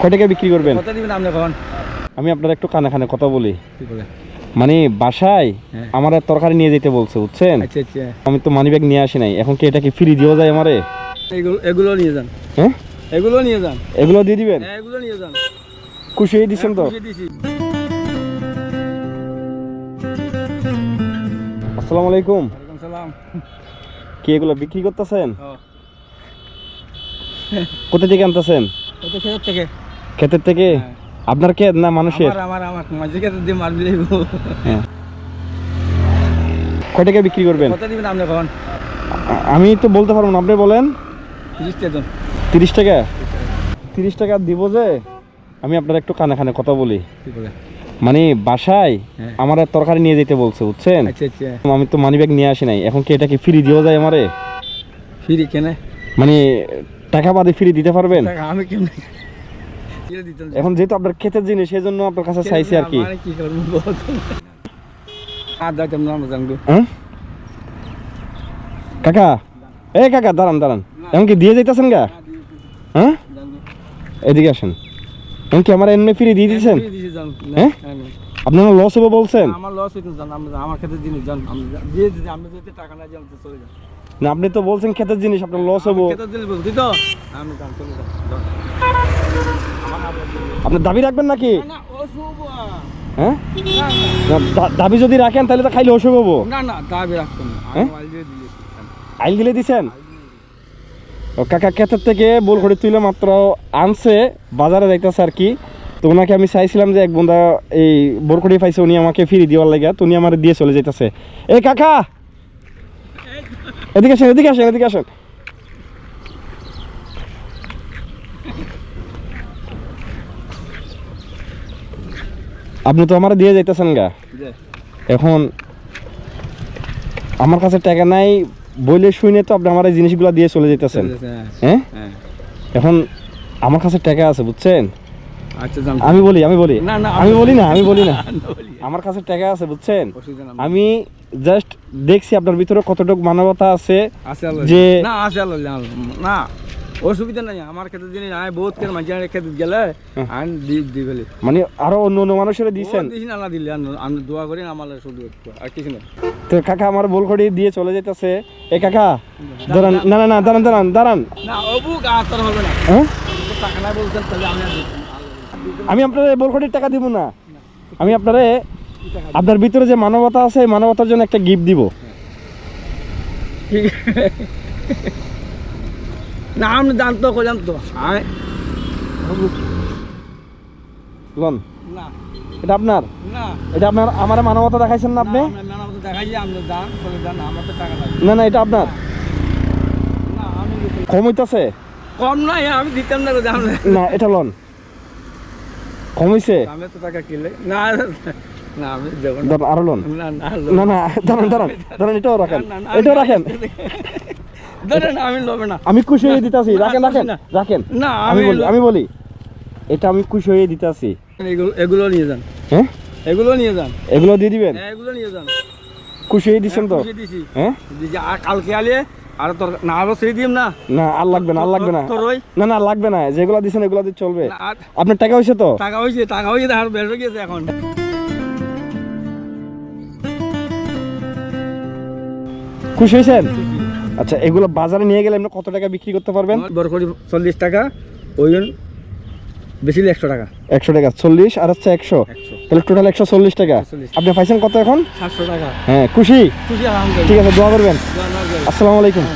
কয় টাকা বিক্রি করবেন? কত দিবেন আপনি কখন? আমি আপনার একটু কানে কানে কথা বলি। মানে বাসায় হ্যাঁ। আমার তরকারি নিয়ে যেতে বলছে বুঝছেন? আচ্ছা আচ্ছা। আমি তো মানি ব্যাগ নিয়ে আসি নাই। এখন কি এটা কি ফ্রি দেওয়া যায় আমারে? এগুলো নিয়ে যান। হ্যাঁ? এগুলো নিয়ে যান। এগুলো দিয়ে দিবেন? হ্যাঁ এগুলো নিয়ে যান। খুশি হয়ে দিচ্ছেন তো আসসালামু আলাইকুম। কি এগুলো বিক্রি করতেছেন? কোথা থেকে আনতেছেন? থেকে। ক্ষেতের থেকে? হ্যাঁ। আপনার ক্ষেত না মানুষের? আমার মাঝে দিয়ে হ্যাঁ। কয় টাকা বিক্রি করবেন? কত দিবেন আপনি কখন আমি তো বলতে পারব না আপনি বলেন। তিরিশ টাকা তিরিশ টাকা? তিরিশ টাকা দিব যে আমি আপনার একটু কানে কানে কথা বলি। মানে বাসায় হ্যাঁ। আমার তরকারি নিয়ে যেতে বলছে বুঝছেন? আচ্ছা আচ্ছা। আমি তো মানি ব্যাগ নিয়ে আসি নাই। এখন কি এটা কি ফ্রি দেওয়া যায় আমারে? ফিরি কেনে? মানে টাকা বাদে ফ্রি দিতে পারবেন? আমি কিনে এখন যেহেতু আপনার ক্ষেতের জিনিস সেই জন্য আপনার কাছে চাইছি আর কি। হ্যাঁ? কাকা এ কাকা দাঁড়ান দাঁড়ান। এখন কি দিয়ে যাইতেছেন গা? হ্যাঁ? এদিকে আসেন। এখন কি আমার এমনি ফ্রি দিয়ে দিয়েছেন হ্যাঁ? আপনারা লস হবে বলছেন? আমার লস হইতো জান আমরা আমার খেতে জিনিস জান আমি দিয়ে দিতে আমি যদি টাকা না জানতে চলে যান না আপনি তো বলছেন ক্ষেতের জিনিস আপনার লস হব। বলছি তো। আমি চলে আপনি দাবি রাখবেন নাকি? হ্যাঁ? দাবি যদি রাখেন তাহলে তো খাইলে অসুখ হব। না না দাবি হ্যাঁ? আইল গিলে দিছেন? কাকা ক্ষেতের থেকে বোল করে তুলে মাত্র আনছে বাজারে যাইতেছে আর কি। তো ওনাকে আমি চাইছিলাম যে এক বন্ধা এই বোরকড়ি পাইছে উনি আমাকে ফিরি দেওয়ার লাগে তো উনি আমার দিয়ে চলে যাইতেছে। এই কাকা! এদিকে আসেন এদিকে আসেন এদিকে আসেন। আপনি তো আমার দিয়ে যাইতেছেন গা। এখন আমার কাছে টাকা নাই বইলে শুনে তো আপনি আমার এই জিনিসগুলো দিয়ে চলে যেতেছেন হ্যাঁ, হ্যাঁ। এখন আমার কাছে টাকা আছে বুঝছেন? আমি বলি আমি বলি। না, না, আমি বলি না আমি বলি না। আমার কাছে টাকা আছে বুঝছেন? আমি জাস্ট দেখছি আপনার ভিতরে কতটুকু মানবতা আছে যে- না আছে না অসুবিধা নাই। আমার জিনিস আমি বহুত কেন খেতে গেলে আমি ফেলি মানে আরও অন্য অন্য মানুষের দিয়েছেন দিস না দিলে। আমি দোয়া করি আমার শুধু আর কিছু না। তো কাকা আমার বল করে দিয়ে চলে যেতেছে এ কাকা দাঁড়ান না। না না দাঁড়ান দাঁড়ান দাঁড়ান। না অবু তোর হবে না। হ্যাঁ? টাকা না বলছেন তাহলে আমি। আমি আপনার বল কোটির টাকা দিব না। আমি আপনারে আপনার ভিতরে যে মানবতা আছে এই মানবতার জন্য একটা গিফট দিব। না আমি তো লন এটা আপনার? এটা আপনার আমার মানবতা দেখাইছেন না আপনি? না, না এটা আপনার? কম হইতাছে? কম নয় আমি দিতাম না না এটা লন। আমি তো টাকা কিনলে না না আমি দেবো না। আরও লন। না না না না দাঁড়ান দাঁড়ান দাঁড়ান এটাও রাখেন না, এটাও রাখেন। আমি লোবে না। আমি খুশি হয়ে দিতাছি রাখেন রাখেন রাখেন। না আমি বলি আমি বলি এটা আমি খুশি হয়ে দিতাছি। এগুলো এগুলো নিয়ে যান। হ্যাঁ? এগুলো নিয়ে যান। এগুলো দিয়ে দিবেন? হ্যাঁ, এগুলো নিয়ে যান। খুশি হয়ে দিচ্ছেন তো? হ্যাঁ কালকে আলে আর তোর না আরও দিম না। না আর লাগবে না আর লাগবে না। তোর ওই না না লাগবে না যেগুলো দিছেন এগুলো দিয়ে চলবে। আপনার টাকা হইছে তো? টাকা হইছে টাকা হইছে আর বের হয়ে গেছে এখন। খুশি হয়েছেন? আচ্ছা এগুলো বাজারে নিয়ে গেলে আপনি কত টাকা বিক্রি করতে পারবেন? বরকড়ি চল্লিশ টাকা ওই বেশি একশো টাকা। একশো টাকা চল্লিশ আর হচ্ছে একশো। তাহলে টোটাল একশো চল্লিশ টাকা। আপনি পাইছেন কত এখন? সাতশো টাকা। হ্যাঁ খুশি? খুশি ঠিক আছে দোয়া করবেন। আসসালামু আলাইকুম।